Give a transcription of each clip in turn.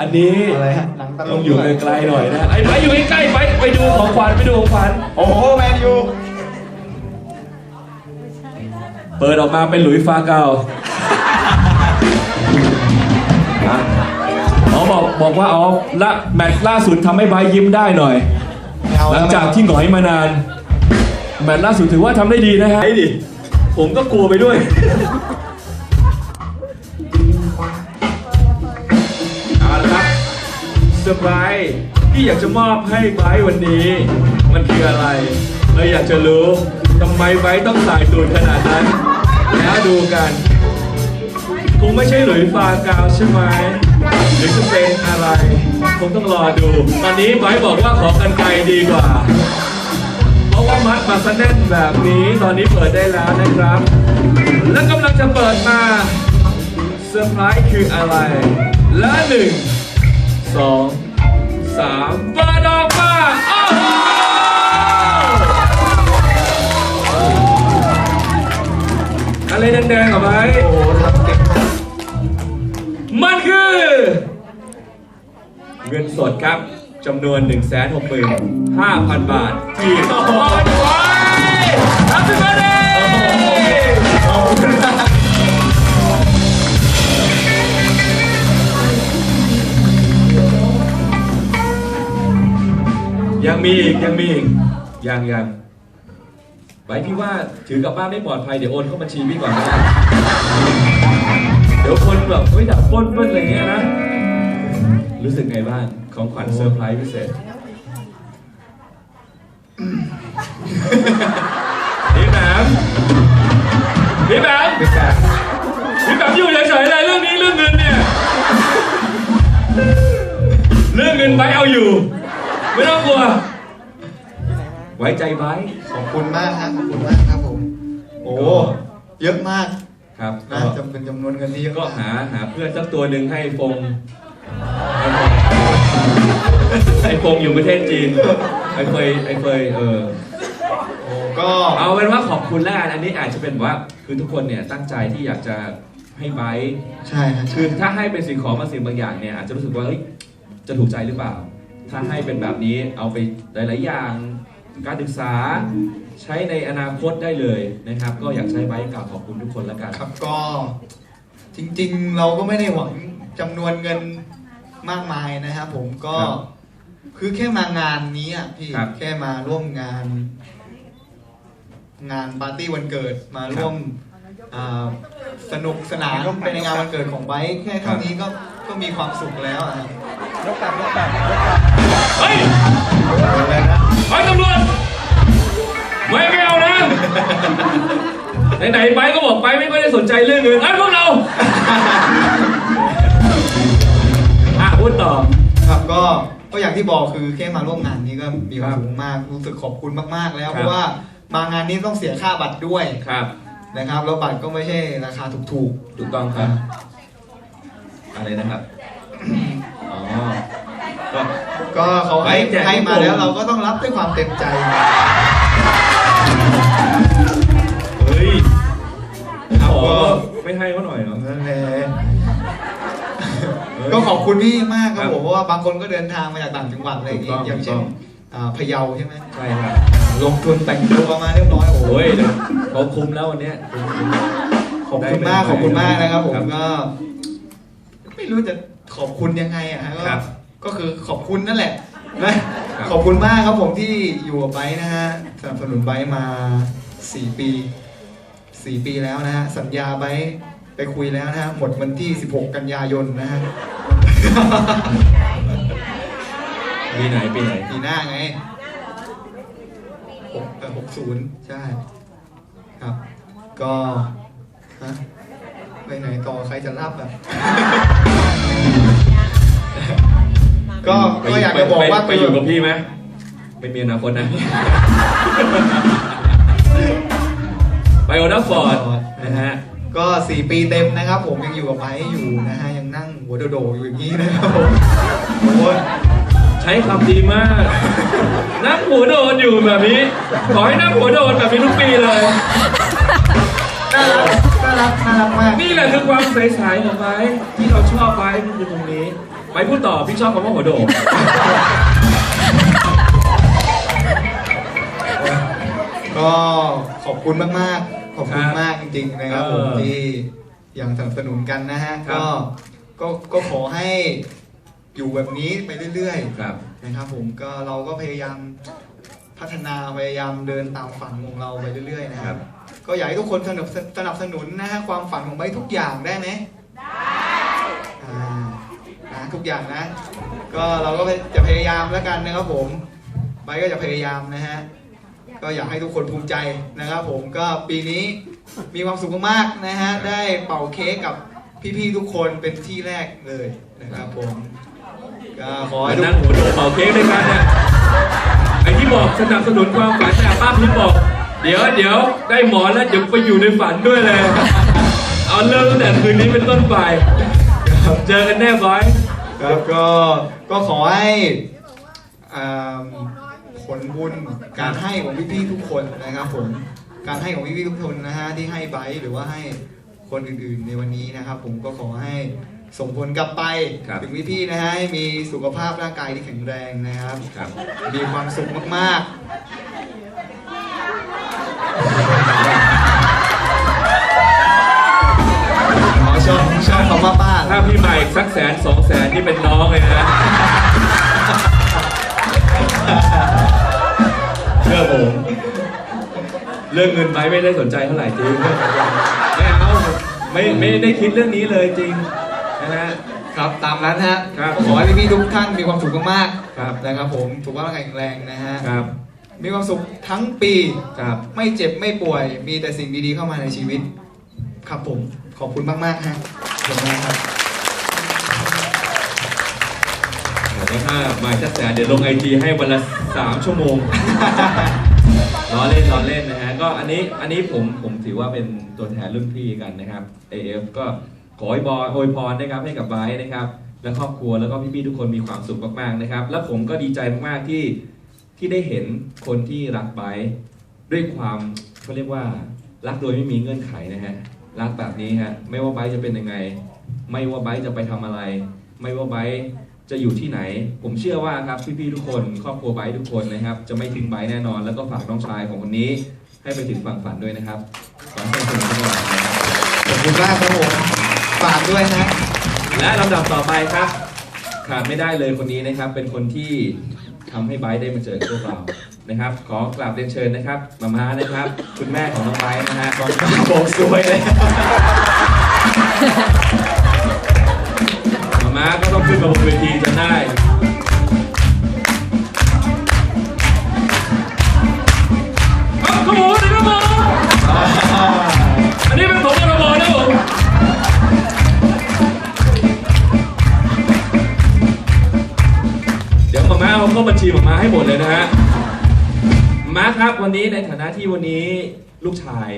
อันนี้อะไรฮะหนังตะลุงต้องอยู่ไกลๆหน่อยนะไอ้ไปอยู่ใกล้ๆไปไปดูของขวัญไปดูของขวัญโอ้โหแมนยูเปิดออกมาเป็นหลุยส์ฟาเกาอะอ๋อบอกบอกว่าอ๋อละแมตช์ล่าสุดทำให้ไบร์ทยิ้มได้หน่อยหลังจากที่หงอยมานาน แมตช์ล่าสุดถือว่าทำได้ดีนะฮะไอ้ดิผมก็กลัวไปด้วย อร์ไพรส์ที่อยากจะมอบให้ไบร์ทวันนี้ มันคืออะไร เราอยากจะรู้ทำไมไบร์ทต้องสายตูดขนาดนั้น แล้วดูกันคงไม่ใช่หลุยฟากาวใช่ไหมหรือจะเป็นอะไรคงต้องรอดู ตอนนี้ไบร์ทบอกว่าขอกันไกลดีกว่า เพราะว่ามัดมาซะแน่นแบบนี้ตอนนี้เปิดได้แล้วนะครับ และกำลังจะเปิดมาเซอร์ไพรส์คืออะไร และหนึ่ง สองสามเปิดออกมาโอ้โหอะไรแดงๆเหรอไหมมันคือ เงินสดครับจำนวน 1 6 5 0 0 0 บาท ที่โอ้โหไว้ Happy birthday ยังมีอีกยังมีอีกยังยังไว้พี่ว่าถือกลับบ้านไม่ปลอดภัยเดี๋ยวโอนเข้าบัญชีพี่ก่อนก็ได้เดี๋ยวคนแบบเฮ้ยดับปล้นเปิ้ลอะไรเงี้ยนะ รู้สึกไงบ้างของขวัญเซอร์ไพรส์พิเศษพี่แหมมพี่แหมมเป็นแบบพี่แหมมอยู่เฉยๆเลยเรื่องนี้เรื่องเงินเนี่ย เรื่องเงินไว้เอาอยู่ ไม่ต้องกลัว ไว้ใจไว้ขอบคุณมากครับขอบคุณมากครับผม โอ้โหเยอะมากครับนะก็จำเป็นจำนวนเงินที่เยอะก็มากหาหาเพื่อนสักตัวหนึ่งให้ฟงไอ้ฟงอยู่ประเทศจีนไอ้เคยไอ้เคยเออโอ้ก็เอาเป็นว่าขอบคุณแล้วกันอันนี้อาจจะเป็นว่าคือทุกคนเนี่ยตั้งใจที่อยากจะให้ไบร์ทใช่ฮะคือถ้าให้เป็นสิ่งของบางสิ่งบางอย่างเนี่ยอาจจะรู้สึกว่าเอ้ยจะถูกใจหรือเปล่า ถ้าให้เป็นแบบนี้เอาไปหลาย ๆ อย่างการศึกษาใช้ในอนาคตได้เลยนะครับ ก็อยากใช้ไบร์ทกล่าวขอบคุณทุกคนแล้วกัน ครับก็จริงๆ เราก็ไม่ได้หวังจำนวนเงินมากมายนะครับผมก็ครับคือแค่มางานนี้อะพี่ครับแค่มาร่วมงาน งานปาร์ตี้วันเกิดมาร่วมอ่าสนุกสนานเป็นในงานวันเกิดของไบค์แค่เท่านี้ก็ก็มีความสุขแล้วอะครับ ยกตับยกตับยกตับ เฮ้ยอะไรนะไอ้ตำรวจไม่ไม่เอานะไหนๆไปก็บอกไปไม่ค่อยได้สนใจเรื่องเงินไอ้ยพวกเราอะพูดต่อ ครับก็ก็อย่างที่บอกคือแค่มาร่วมงานนี้ก็มีความสุขมากรู้สึกขอบคุณมากๆ แล้วครับ เพราะว่ามางานนี้ต้องเสียค่าบัตรด้วยครับ นะครับแล้วบัตรก็ไม่ใช่ราคาถูกถูกต้องครับ อะไรนะครับ อ๋อ ก็ๆ ก็เขาให้ไว้แจกให้มาทุกคนแล้วเราก็ต้องรับด้วยความเต็มใจ เฮ้ยครับขอก็ไม่ให้เขาหน่อยเหรอ นั่นแหละก็ขอบคุณพี่มากครัครับบผมเพราะว่าบางคนก็เดินทางมาจากต่างจังหวัดอะไรอย่างถูงี้กต้องอย่างถูเช่กนต้องอ่าพะเยาใช่ไหมใช่ครับ ลงทุนแต่งตัวมาเรียบร้อยโอ้โหโอ้ยเดี๋ยวเขาคุมแล้ววันเนี้ย ขอบคุณมากขอบคุณมากนะครับผมครับก็ ไม่รู้จะขอบคุณยังไงอะฮะก็ครับ ก็คือขอบคุณนั่นแหละนะขอบคุณมากครับผมที่อยู่กับไบร์ทนะฮะสนับสนุนไบร์ทมาสี่ปีสี่ปีแล้วนะฮะสัญญาไบร์ทไปคุยแล้วนะฮะหมดวันที่ 16 กันยายนนะฮะปีไหนปีไหนปีหน้าไงหกเออหกศูนย์ใช่ครับ ก็ฮะไปไหนต่อใครจะรับอะ ก็ก็อยากจะบอกว่าไปไปอยู่กับพี่ไหมไม่มีอนาคตนะ ไปโอนาฟอร์ดนะฮะก็สี่ปีเต็มนะครับ ผมยังอยู่กับไบร์ทอยู่นะฮะยังนั่งหัวโดดๆอยู่อย่างนี้นะครับผมโอ้ยใช้คำดีมาก นั่งหัวโดนอยู่แบบนี้ ขอให้นั่งหัวโดนแบบนี้ทุกปีเลยน่ารักน่ารักน่ารักมาก นี่แหละคือความใสๆของไบร์ทที่เราชอบไบร์ทมันคือตรงนี้ ไบไปพูดต่อพี่ชอบคำว่าหัวโดกก็ขอบคุณมากๆ ขอบคุณครับมากจริง ๆ นะครับเอผอมที่ยังสนับสนุนกันนะฮะครับก็ก็ก็ขอให้อยู่แบบนี้ไปเรื่อยครับ ๆนะครับผมก็เราก็พยายามพัฒนาพยายามเดินตามฝันของเราไปเรื่อยๆ นะคครัรับบก็อยากให้ทุกคนสนับสนับสนุนนะฮะความฝันของไบร์ททุกอย่างได้ไหมได้นะ ทุกอย่างนะ ก็เราก็จะพยายามแล้วกันนะครับผมไบก็จะพยายามนะฮะก็อยากให้ทุกคนภูมิใจนะครับ ผมก็ปีนี้มีความสุขมากๆนะฮะได้เป่าเค้กกับพี่ๆทุกคนเป็นที่แรกเลยนะครับ ผมก็ขอมาให้ทุกนั่งหัวโดเป่าเค้กด้วยกันเนี่ยไอ้ที่บอกสนับสนุนความฝันเนี่ยป้าพิมบอก เดี๋ยวเดี๋ยวได้หมอนแล้วเดี๋ยวไปอยู่ในฝันด้วยเลย เอาเริ่มตั้งแต่คืนนี้เป็นต้นไป เจอกันแน่บอยครับก็ก็ขอให้อ่าผลบุญการให้ของพี่ๆทุกคนนะครับผมการให้ของพี่ๆทุกคนนะฮะที่ให้ไบร์ทหรือว่าให้คนอื่นๆในวันนี้นะครับ ผมก็ขอให้ส่งผลกลับไปครับ ถึงพี่ๆนะฮะให้มีสุขภาพร่างกายที่แข็งแรงนะครับ ครับ มีความสุขมากๆ สักแสนสองแสนนี่เป็นน้องเลยนะเชื่อผม เรื่องเงินไปไม่ได้สนใจเท่าไหร่จริงไม่เอาไม่ไม่ได้คิดเรื่องนี้เลยจริงนะฮะ ครับตามนั้นฮะครับขอให้พี่ๆทุกท่านมีความสุขมากครับๆนะครับผมสุขภาพแข็งแรงนะฮะ ครับ มีความสุขทั้งปีครับ ไม่เจ็บไม่ป่วย มีแต่สิ่งดีๆเข้ามาในชีวิต ครับผม ขอบคุณมากๆฮะขอบคุณมากครับ บอกว่าถ้ามาสักแสนเดี๋ยวลงไอจีให้วันละสามชั่วโมง ล้อเล่นล้อเล่นนะฮะ ก็อันนี้อันนี้ผมผมถือว่าเป็นตัวแทนรุ่นพี่กันนะครับ AF ก็ขอให้บอยอวยพรนะครับให้กับไบร์ทนะครับ และครอบครัวแล้วก็พี่ๆทุกคนมีความสุขมากๆนะครับ แล้วผมก็ดีใจมากๆที่ที่ได้เห็นคนที่รักไบร์ทด้วยความเขาเรียกว่ารักโดยไม่มีเงื่อนไขนะฮะรักแบบนี้ฮะไม่ว่าไบร์ทจะเป็นยังไง ไม่ว่าไบร์ทจะไปทำอะไร ไม่ว่าไบร์ท จะอยู่ที่ไหน ผมเชื่อว่าครับพี่ๆทุกคนครอบครัวไบร์ทุกคนนะครับ จะไม่ทิ้งไบแน่นอน แล้วก็ฝากน้องชายของคนนี้ ให้ไปถึงฝั่งฝันด้วยนะครับขอให้สนุกสนนะครับขอบคุณมากครับผมฝากด้วยนะและลำดับต่อไปครับขาดไม่ได้เลยคนนี้นะครับ เป็นคนที่ทำให้ไบได้มาเจอพวกเรานะครับ ขอกราบเรียนเชิญนะครับมาม่านะครับ คุณแม่ของน้องไบนะฮะขอบบอกสวยเลย มาม่าก็ต้องขึ้นมาบนเวทีจะได้ครับขโมยนะครับผมอันนี้เป็นผมกับขโมยนะผมเดี๋ยวมาม่าเอาเข้าบัญชีหมาม่าให้หมดเลยนะฮะมาม่าครับวันนี้ในฐานะที่วันนี้ลูกชาย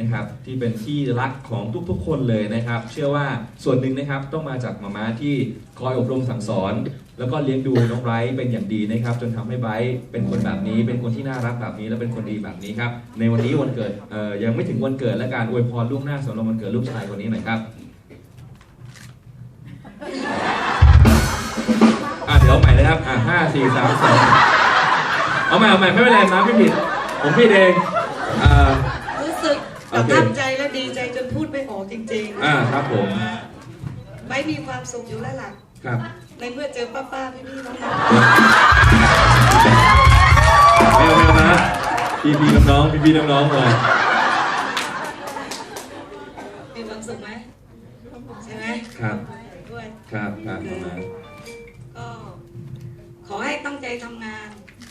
นะครับที่เป็นที่รักของทุกๆ คนเลยนะครับ เชื่อว่าส่วนหนึ่งนะครับต้องมาจากมาม่าที่คอยอบรมสั่งสอน แล้วก็เลี้ยงดูน้องไบรท์เป็นอย่างดีนะครับ จนทำให้ไบรท์เป็นคนแบบนี้ เป็นคนที่น่ารักแบบนี้ และเป็นคนดีแบบนี้ครับในวันนี้วันเกิดเอ่อยังไม่ถึงวันเกิดและการอวยพรล่วงหน้าสำหรับวันเกิดลูกชายคนนี้หน่อยครับอะเดี๋ยวเอาใหม่นะครับอะห้าสี่สามสองเอาใหม่เอาใหม่ไม่เป็นไรมาพี่ผิดผมผิดเองอ่า ประเคทับใจและดีใจจนพูดไม่ออกจริงอ่าครับผมๆ ไม่มีความสุขอยู่แล้วล่ะ ครับในเมื่อเจอป้าป้าๆพี่พี่ๆน้องไม่เอาไม่เอานะพี่พี่น้องๆพี่พี่น้องๆเลยๆมีความสุขไหมใช่ไหมครับด้วย ครับครับเอามาก็ขอให้ตั้งใจทำงาน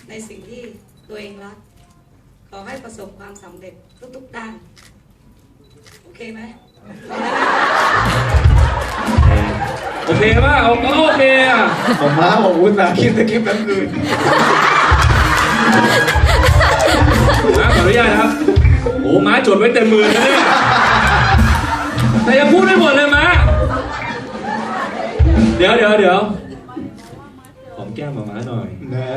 ในสิ่งที่ตัวเองรัก ขอให้ประสบความสำเร็จทุกๆด้าน โอเคไหมโอเคป่ะโอเคโอเคอะผมมาผมอุตส่าห์คิดสคริปต์ทั้งคืนมาขออนุญาตนะครับ โอ้ม้าจดไว้เต็มมือนะเนี่ยแต่ยังพูดไม่หมดเลยม้าเดี๋ยวเดี๋ยวเดี๋ยวหอมแก้มหมาม้าหน่อยนะ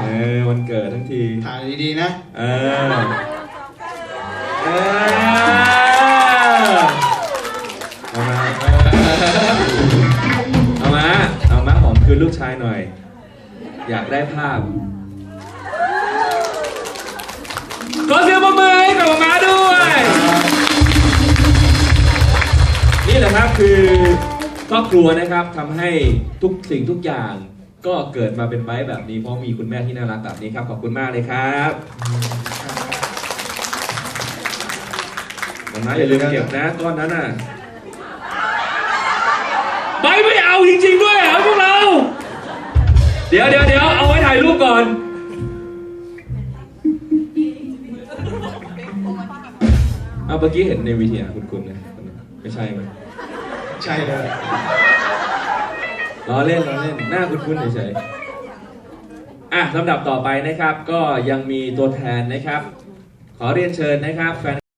เออวันเกิดทั้งทีถ่ายดีๆนะ เออ เออเอามาเอามาเอาเป็นลูกชายหน่อย อยากได้ภาพขอเสียงปรบมือให้กับหมาด้วย นี่แหละครับคือครอบครัวนะครับทำให้ทุกสิ่งทุกอย่าง ก็เกิดมาเป็นไบแบบนี้เพราะมีคุณแม่ที่น่ารักแบบนี้ครับ ขอบคุณมากเลยครับ วันนั้นอย่าลืมเก็บนะก้อนนั้นน่ะไบร์ทไม่เอาจริง ๆ ด้วยเหรอพวกเรา เดี๋ยวเดี๋ยวเดี๋ยวเอาไว้ถ่ายรูปก่อน เอาเมื่อกี้เห็นในวิทยาคุณคุณนะไม่ใช่ไหมใช่เลยล้อเล่นล้อเล่นหน้าคุ้นๆเฉยๆอะลำดับต่อไปนะครับ ก็ยังมีตัวแทนนะครับ ขอเรียนเชิญนะครับแฟน